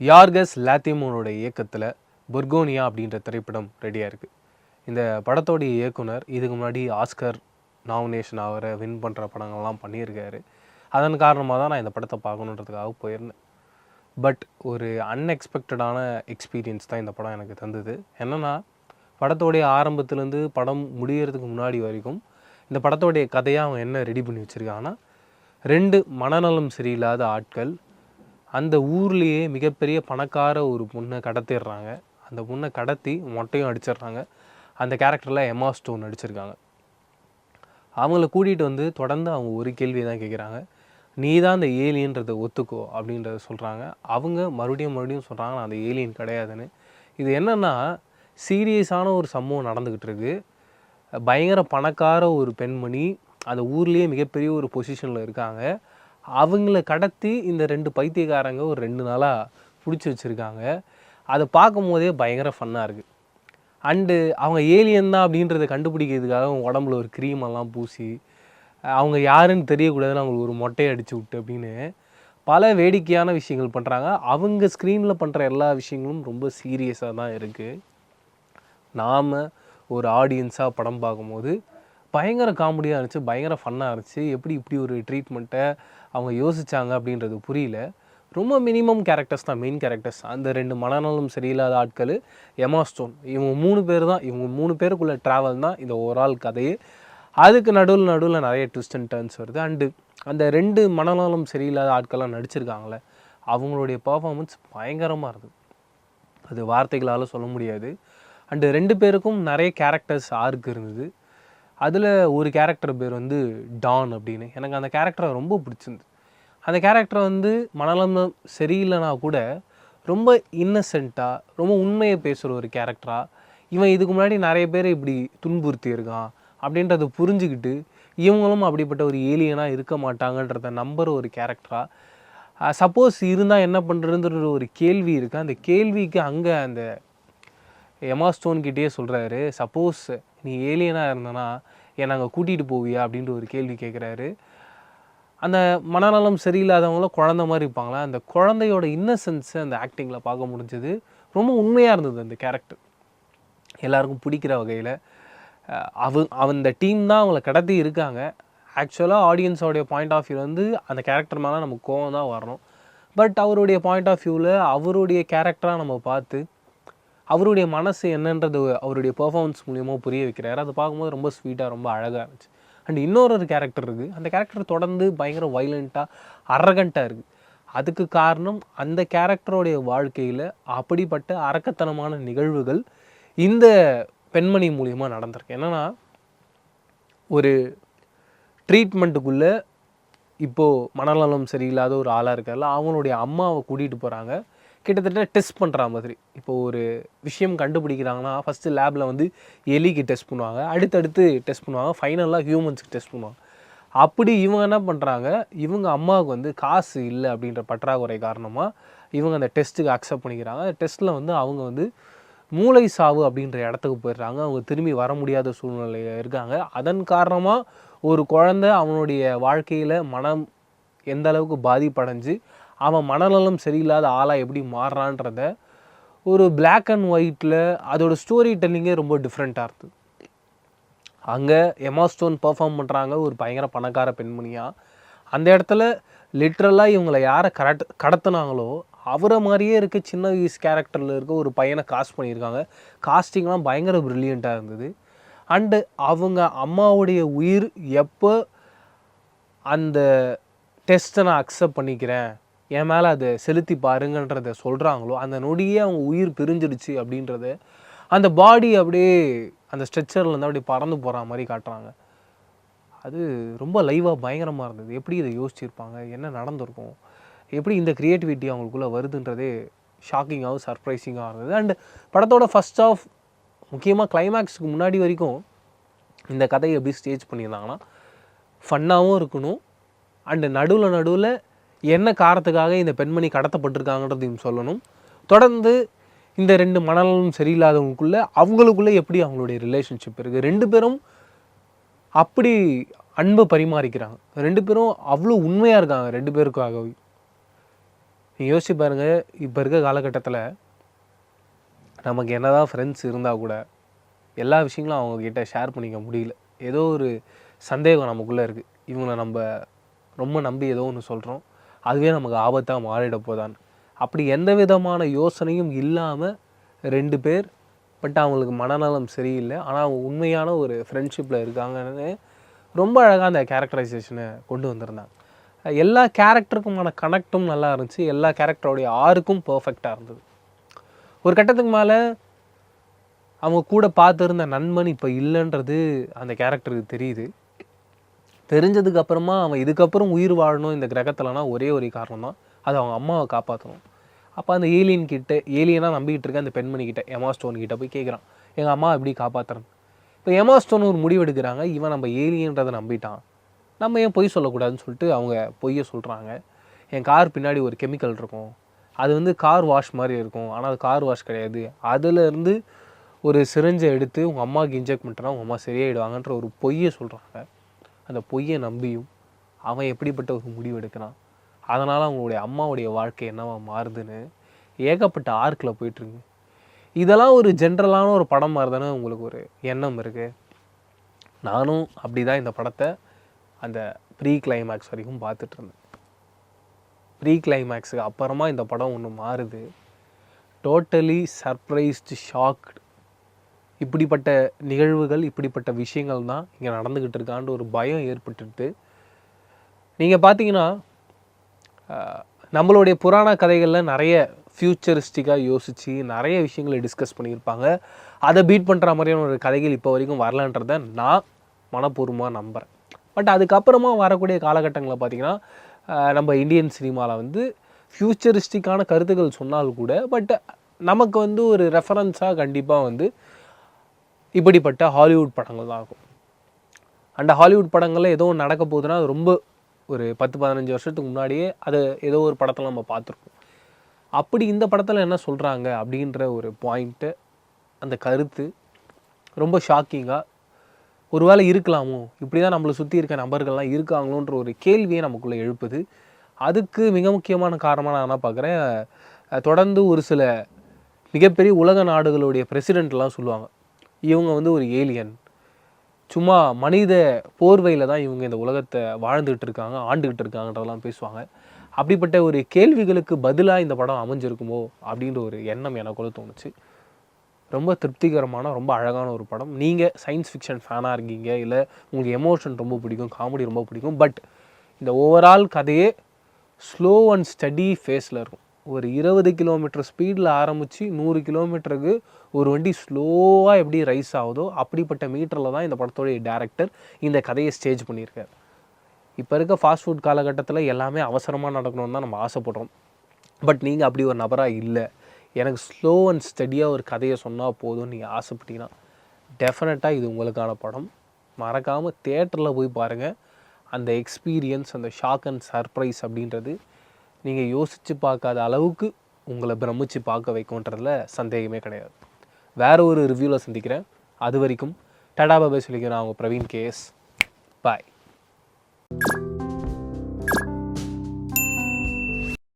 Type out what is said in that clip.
யார்கஸ் லாத்திமோனோட இயக்கத்தில் பொர்கோனியா அப்படின்ற திரைப்படம் ரெடியாக இருக்குது இந்த படத்தோடைய இயக்குனர் இதுக்கு முன்னாடி ஆஸ்கர் நாமினேஷன் அவரை வின் பண்ணுற படங்கள்லாம் பண்ணியிருக்காரு. அதன் காரணமாக தான் நான் இந்த படத்தை பார்க்கணுன்றதுக்காக போயிருந்தேன். பட் ஒரு அன்எக்ஸ்பெக்டடான எக்ஸ்பீரியன்ஸ் தான் இந்த படம் எனக்கு தந்தது. என்னென்னா படத்தோடைய ஆரம்பத்துலேருந்து படம் முடியறதுக்கு முன்னாடி வரைக்கும் இந்த படத்தோடைய கதையை அவன் என்ன ரெடி பண்ணி வச்சுருக்காங்கன்னா ரெண்டு மனநலம் சரியில்லாத ஆட்கள் அந்த ஊர்லேயே மிகப்பெரிய பணக்கார ஒரு பொண்ணை கடத்திடுறாங்க. அந்த பொண்ணை கடத்தி மொட்டையும் அடிச்சிடுறாங்க. அந்த கேரக்டரில் எம்மா ஸ்டோன் அடிச்சிருக்காங்க அவங்கள கூட்டிகிட்டு வந்து தொடர்ந்து அவங்க ஒரு கேள்வி தான் கேட்குறாங்க நீ தான் அந்த ஏலியன்றதை ஒத்துக்கோ அப்படின்றத சொல்கிறாங்க அவங்க மறுபடியும் மறுபடியும் சொல்கிறாங்க நான் அந்த ஏலியன் கிடையாதுன்னு. இது என்னென்னா சீரியஸான ஒரு சம்பவம் நடந்துக்கிட்டு இருக்குது பயங்கர பணக்கார ஒரு பெண்மணி அந்த ஊர்லேயே மிகப்பெரிய ஒரு பொசிஷனில் இருக்காங்க. அவங்கள கடத்தி இந்த ரெண்டு பைத்தியக்காரங்க ஒரு ரெண்டு நாளாக பிடிச்சி வச்சுருக்காங்க. அதை பார்க்கும் போதே பயங்கர ஃபன்னாக இருக்குது அண்டு அவங்க ஏலியன் தான் அப்படின்றத கண்டுபிடிக்கிறதுக்காக அவங்க உடம்புல ஒரு க்ரீம் எல்லாம் பூசி அவங்க யாருன்னு தெரியக்கூடாதுன்னு அவங்களுக்கு ஒரு மொட்டையை அடிச்சு விட்டு அப்படின்னு பல வேடிக்கையான விஷயங்கள் பண்ணுறாங்க அவங்க ஸ்க்ரீனில் பண்ணுற எல்லா விஷயங்களும் ரொம்ப சீரியஸாக தான் இருக்குது நாம் ஒரு ஆடியன்ஸாக படம் பார்க்கும்போது பயங்கர காமெடியாக இருந்துச்சு பயங்கர ஃபன்னாக இருந்துச்சு. எப்படி இப்படி ஒரு ட்ரீட்மெண்ட்டை அவங்க யோசிச்சாங்க அப்படின்றது புரியல. ரொம்ப மினிமம் கேரக்டர்ஸ் தான் மெயின் கேரக்டர்ஸ் அந்த ரெண்டு மனநலம் சரியில்லாத ஆட்கள் எமா ஸ்டோன் இவங்க மூணு பேர் தான் இவங்க மூணு பேருக்குள்ளே ட்ராவல் தான் இந்த ஓவரால் கதையே. அதுக்கு நடுவில் நடுவில் நிறைய ட்விஸ்ட் அண்ட் டர்ன்ஸ் வருது. அண்டு அந்த ரெண்டு மனநலம் சரியில்லாத ஆட்கள்லாம் நடிச்சிருக்காங்களே அவங்களுடைய பர்ஃபார்மன்ஸ் பயங்கரமாக இருக்குது அது வார்த்தைகளால் சொல்ல முடியாது. அண்டு ரெண்டு பேருக்கும் நிறைய கேரக்டர்ஸ் ஆர்க் இருந்தது. அதில் ஒரு கேரக்டர் பேர் வந்து டான் அப்படின்னு. எனக்கு அந்த கேரக்டரை ரொம்ப பிடிச்சிருந்து அந்த கேரக்டர் வந்து மனநலம் சரியில்லைனா கூட ரொம்ப இன்னசென்ட்டாக ரொம்ப உண்மையை பேசுகிற ஒரு கேரக்டராக இவன் இதுக்கு முன்னாடி நிறைய பேர் இப்படி துன்புறுத்தி இருக்கான் அப்படின்றத புரிஞ்சுக்கிட்டு இவங்களும் அப்படிப்பட்ட ஒரு ஏலியனாக இருக்க மாட்டாங்கன்றத நம்புற ஒரு கேரக்டராக சப்போஸ் இருந்தால் என்ன பண்ணுறதுன்ற ஒரு கேள்வி இருக்குது அந்த கேள்விக்கு அங்கே அந்த எமா கிட்டேயே சொல்கிறாரு சப்போஸ் நீ ஏலியனாக இருந்தனா ஏன் நாங்கள் கூட்டிகிட்டு போவியா அப்படின்ற ஒரு கேள்வி கேட்குறாரு அந்த மனநலம் சரியில்லாதவங்களும் குழந்த மாதிரி இருப்பாங்களா? அந்த குழந்தையோட இன்னசென்ஸை அந்த ஆக்டிங்கில் பார்க்க முடிஞ்சது. ரொம்ப உண்மையாக இருந்தது அந்த கேரக்டர் எல்லாருக்கும் பிடிக்கிற வகையில் அவ அந்த டீம் தான் அவங்கள கடத்தி இருக்காங்க. ஆக்சுவலாக ஆடியன்ஸோடைய பாயிண்ட் ஆஃப் வியூ வந்து அந்த கேரக்டர் மேலே நமக்கு கோவம் தான் வரணும். பட் அவருடைய பாயிண்ட் ஆஃப் வியூவில் அவருடைய கேரக்டராக நம்ம பார்த்து அவருடைய மனசு என்னன்றது அவருடைய பெர்ஃபார்மன்ஸ் மூலியமாக புரிய வைக்கிறாரு. அதை பார்க்கும்போது ரொம்ப ஸ்வீட்டாக ரொம்ப அழகாக இருந்துச்சு. அண்ட் இன்னொரு ஒரு கேரக்டர் இருக்குது அந்த கேரக்டர் தொடர்ந்து பயங்கர வைலண்ட்டாக அரகண்ட்டாக இருக்குது அதுக்கு காரணம் அந்த கேரக்டருடைய வாழ்க்கையில் அப்படிப்பட்ட அரக்கத்தனமான நிகழ்வுகள் இந்த பெண்மணி மூலியமாக நடந்திருக்கு. என்னென்னா ஒரு ட்ரீட்மெண்ட்டுக்குள்ளே இப்போது மனநலம் சரியில்லாத ஒரு ஆளாக இருக்கார்ல அவங்களுடைய அம்மாவை கூட்டிகிட்டு போகிறாங்க கிட்டத்தட்ட டெஸ்ட் பண்ணுற மாதிரி. இப்போ ஒரு விஷயம் கண்டுபிடிக்கிறாங்கன்னா ஃபஸ்ட்டு லேபில் வந்து எலிக்கு டெஸ்ட் பண்ணுவாங்க. அடுத்தடுத்து டெஸ்ட் பண்ணுவாங்க. ஃபைனலாக ஹியூமன்ஸுக்கு டெஸ்ட் பண்ணுவாங்க. அப்படி இவங்க என்ன பண்ணுறாங்க இவங்க அம்மாவுக்கு வந்து காசு இல்லை அப்படின்ற பற்றாக்குறை காரணமாக இவங்க அந்த டெஸ்ட்டுக்கு அக்செப்ட் பண்ணிக்கிறாங்க. அந்த டெஸ்ட்டில் வந்து அவங்க வந்து மூளை சாவு அப்படின்ற இடத்துக்கு போயிடுறாங்க. அவங்க திரும்பி வர முடியாத சூழ்நிலையில் இருக்காங்க. அதன் காரணமாக ஒரு குழந்தை அவனுடைய வாழ்க்கையில் மனம் எந்த அளவுக்கு பாதிப்படைஞ்சு அவன் மனநலம் சரியில்லாத ஆளாக எப்படி மாறுறான்றத ஒரு பிளாக் அண்ட் ஒயிட்டில் அதோட ஸ்டோரி டெல்லிங்கே ரொம்ப டிஃப்ரெண்ட்டாக இருக்குது அங்கே எமா ஸ்டோன் பர்ஃபார்ம் பண்ணுறாங்க ஒரு பயங்கர பணக்கார பெண்மணியாக அந்த இடத்துல லிட்ரலாக இவங்களை யாரை கரட் கடத்துனாங்களோ அவரை மாதிரியே இருக்க சின்ன வயசு கேரக்டரில் இருக்க ஒரு பையனை காஸ்ட் பண்ணியிருக்காங்க. காஸ்டிங்லாம் பயங்கர ப்ரில்லியண்ட்டாக இருந்தது. அண்டு அவங்க அம்மாவுடைய உயிர் எப்போ அந்த டெஸ்ட்டை நான் அக்செப்ட் பண்ணிக்கிறேன் என் மேலே அதை செலுத்தி பாருங்கன்றத சொல்கிறாங்களோ அந்த நொடியே அவங்க உயிர் பிரிஞ்சிடுச்சு அப்படின்றத அந்த பாடி அப்படியே அந்த ஸ்ட்ரெச்சர்லேருந்து அப்படியே பறந்து போகிற மாதிரி காட்டுறாங்க. அது ரொம்ப லைவாக பயங்கரமாக இருந்தது. எப்படி இதை யோசிச்சிருப்பாங்க? என்ன நடந்திருக்கும்? எப்படி இந்த க்ரியேட்டிவிட்டி அவங்களுக்குள்ளே வருதுன்றதே ஷாக்கிங்காகவும் சர்ப்ரைசிங்காக இருந்தது. அண்ட் படத்தோட ஃபஸ்ட் ஆஃப் முக்கியமாக கிளைமேக்ஸுக்கு முன்னாடி வரைக்கும் இந்த கதையை எப்படி ஸ்டேஜ் பண்ணியிருந்தாங்கன்னா ஃபன்னாகவும் இருக்கணும். அண்டு நடுவில் நடுவில் என்ன காரணத்துக்காக இந்த பெண்மணி கடத்தப்பட்டிருக்காங்கன்றதையும் சொல்லணும். தொடர்ந்து இந்த ரெண்டு மணலும் சரியில்லாதவங்களுக்குள்ளே அவங்களுக்குள்ளே எப்படி அவங்களுடைய ரிலேஷன்ஷிப் இருக்குது ரெண்டு பேரும் அப்படி அன்பை பரிமாறிக்கிறாங்க. ரெண்டு பேரும் அவ்வளோ உண்மையாக இருக்காங்க ரெண்டு பேருக்காகவே. நீங்கள் யோசிச்சு பாருங்கள் இப்போ இருக்க காலகட்டத்தில் நமக்கு என்ன தான் ஃப்ரெண்ட்ஸ் இருந்தால் கூட எல்லா விஷயங்களும் அவங்கக்கிட்ட ஷேர் பண்ணிக்க முடியல. ஏதோ ஒரு சந்தேகம் நமக்குள்ளே இருக்குது இவங்களை நம்ம ரொம்ப நம்பி ஏதோ ஒன்று சொல்கிறோம் அதுவே நமக்கு ஆபத்தாக மாறிட அப்படி எந்த விதமான யோசனையும் இல்லாமல் ரெண்டு பேர் பட் அவங்களுக்கு மனநலம் சரியில்லை. ஆனால் அவங்க உண்மையான ஒரு ஃப்ரெண்ட்ஷிப்பில் இருக்காங்கன்னு ரொம்ப அழகாக அந்த கேரக்டரைசேஷனை கொண்டு வந்திருந்தாங்க. எல்லா கேரக்டருக்குமான கனெக்டும் நல்லா இருந்துச்சு. எல்லா கேரக்டரோடைய ஆருக்கும் பர்ஃபெக்டாக இருந்தது. ஒரு கட்டத்துக்கு மேலே அவங்க கூட பார்த்துருந்த நண்பன் இப்போ இல்லைன்றது அந்த கேரக்டருக்கு தெரியுது. தெரிஞ்சதுக்கு அப்புறமா அவன் இதுக்கப்புறம் உயிர் வாழணும் இந்த கிரகத்தில்னா ஒரே ஒரு காரணம் தான் அது அவங்க அம்மாவை காப்பாற்றணும் அப்போ அந்த ஏலியன் கிட்ட ஏலியனாக நம்பிக்கிட்டு இருக்க அந்த பெண்மணி கிட்ட எமா ஸ்டோன் கிட்ட போய் கேட்குறான் எங்கள் அம்மா எப்படி காப்பாற்றுறேன் இப்போ எமா ஸ்டோன் ஒரு முடிவு எடுக்கிறாங்க இவன் நம்ம ஏலியன்றதை நம்பிட்டான். நம்ம ஏன் பொய் சொல்லக்கூடாதுன்னு சொல்லிட்டு அவங்க பொய்யை சொல்கிறாங்க என் கார் பின்னாடி ஒரு கெமிக்கல் இருக்கும். அது வந்து கார் வாஷ் மாதிரி இருக்கும். ஆனால் அது கார் வாஷ் கிடையாது. அதுலேருந்து ஒரு சிரிஞ்சை எடுத்து உங்கள் அம்மாவுக்கு இன்ஜெக்ட் பண்ணுறா உங்கள் அம்மா சரியாயிடுவாங்கன்ற ஒரு பொய்யை சொல்கிறாங்க அந்த பொய்யை நம்பியும் அவன் எப்படிப்பட்ட ஒரு முடிவு எடுக்கிறான்? அதனால் அவங்களுடைய அம்மாவுடைய வாழ்க்கை என்னவா மாறுதுன்னு ஏகப்பட்ட ஆர்க்கில் போயிட்டுருக்கு. இதெல்லாம் ஒரு ஜென்ரலான ஒரு படம் மாதிரி தானே உங்களுக்கு ஒரு எண்ணம் இருக்குது நானும் அப்படி தான் இந்த படத்தை அந்த ப்ரீ கிளைமேக்ஸ் வரைக்கும் பார்த்துட்ருந்தேன் ப்ரீ கிளைமேக்ஸுக்கு அப்புறமா இந்த படம் ஒன்று மாறுது. டோட்டலி சர்ப்ரைஸ்டு ஷாக்டு இப்படிப்பட்ட நிகழ்வுகள் இப்படிப்பட்ட விஷயங்கள் தான் இங்கே நடந்துக்கிட்டு இருக்கான்ற ஒரு பயம் ஏற்பட்டுட்டு நீங்கள் பார்த்தீங்கன்னா நம்மளுடைய புராண கதைகளில் நிறைய ஃப்யூச்சரிஸ்டிக்காக யோசித்து நிறைய விஷயங்களை டிஸ்கஸ் பண்ணியிருப்பாங்க. அதை பீட் பண்ணுற மாதிரியான ஒரு கதைகள் இப்போ வரைக்கும் வரலன்றத நான் மனப்பூர்வமாக நம்புகிறேன் பட் அதுக்கப்புறமா வரக்கூடிய காலகட்டங்களில் பார்த்தீங்கன்னா நம்ம இந்தியன் சினிமாவில் வந்து ஃப்யூச்சரிஸ்டிக்கான கருத்துக்கள் சொன்னால் கூட பட் நமக்கு வந்து ஒரு ரெஃபரன்ஸாக கண்டிப்பாக வந்து இப்படிப்பட்ட ஹாலிவுட் படங்கள் தான் இருக்கும் அந்த ஹாலிவுட் படங்களில் ஏதோ ஒன்று நடக்க போகுதுன்னா அது ரொம்ப ஒரு பத்து பதினஞ்சு வருஷத்துக்கு முன்னாடியே அது ஏதோ ஒரு படத்தில் நம்ம பார்த்துருக்கோம் அப்படி இந்த படத்தில் என்ன சொல்கிறாங்க அப்படின்ற ஒரு பாயிண்ட்டு அந்த கருத்து ரொம்ப ஷாக்கிங்காக ஒரு வேளை இருக்கலாமோ? இப்படி தான் நம்மளை சுற்றி இருக்க நபர்கள்லாம் இருக்காங்களோன்ற ஒரு கேள்வியை நமக்குள்ளே எழுப்புது. அதுக்கு மிக முக்கியமான காரணமாக நான் என்ன பார்க்குறேன் தொடர்ந்து ஒரு சில மிகப்பெரிய உலக நாடுகளுடைய பிரசிடெண்ட்லாம் சொல்லுவாங்க. இவங்க வந்து ஒரு ஏலியன் சும்மா மனித போர்வையில் தான் இவங்க இந்த உலகத்தை வாழ்ந்துக்கிட்டு இருக்காங்க ஆண்டுக்கிட்டு இருக்காங்கன்றதெல்லாம் பேசுவாங்க. அப்படிப்பட்ட ஒரு கேள்விகளுக்கு பதிலாக இந்த படம் அமைஞ்சிருக்குமோ அப்படின்ற ஒரு எண்ணம் எனக்குள்ள தோணுச்சு. ரொம்ப திருப்திகரமான ரொம்ப அழகான ஒரு படம். நீங்கள் சயின்ஸ் ஃபிக்ஷன் ஃபேனாக இருக்கீங்க இல்லை உங்களுக்கு எமோஷன் ரொம்ப பிடிக்கும் காமெடி ரொம்ப பிடிக்கும் பட் இந்த ஓவரால் கதையே ஸ்லோ அண்ட் ஸ்டடி ஃபேஸில் இருக்கும். ஒரு இருபது கிலோமீட்டர் ஸ்பீடில் ஆரம்பித்து நூறு கிலோமீட்டருக்கு ஒரு வண்டி ஸ்லோவாக எப்படி ரைஸ் ஆகுதோ அப்படிப்பட்ட மீட்டரில் தான் இந்த படத்தோடைய டேரக்டர் இந்த கதையை ஸ்டேஜ் பண்ணியிருக்கார். இப்போ இருக்க ஃபாஸ்ட் ஃபுட் காலகட்டத்தில் எல்லாமே அவசரமாக நடக்கணும்னு தான் நம்ம ஆசைப்படுறோம். பட் நீங்கள் அப்படி ஒரு நபராக இல்லை. எனக்கு ஸ்லோ அண்ட் ஸ்டடியாக ஒரு கதையை சொன்னால் போதும்னு நீங்கள் ஆசைப்பட்டீங்கன்னா டெஃபினட்டாக இது உங்களுக்கான படம். மறக்காமல் தேட்டரில் போய் பாருங்கள் அந்த எக்ஸ்பீரியன்ஸ் அந்த ஷாக் அண்ட் சர்ப்ரைஸ் அப்படின்றது நீங்கள் யோசித்து பார்க்காத அளவுக்கு உங்களை பிரமிச்சு பார்க்க வைக்கும்ன்றதுல சந்தேகமே கிடையாது. வேறு ஒரு ரிவ்யூவில் சந்திக்கிறேன். அது வரைக்கும் டடா பாபா சொல்லிக்கிறேன். அவங்க பிரவீன் கேஎஸ் பாய்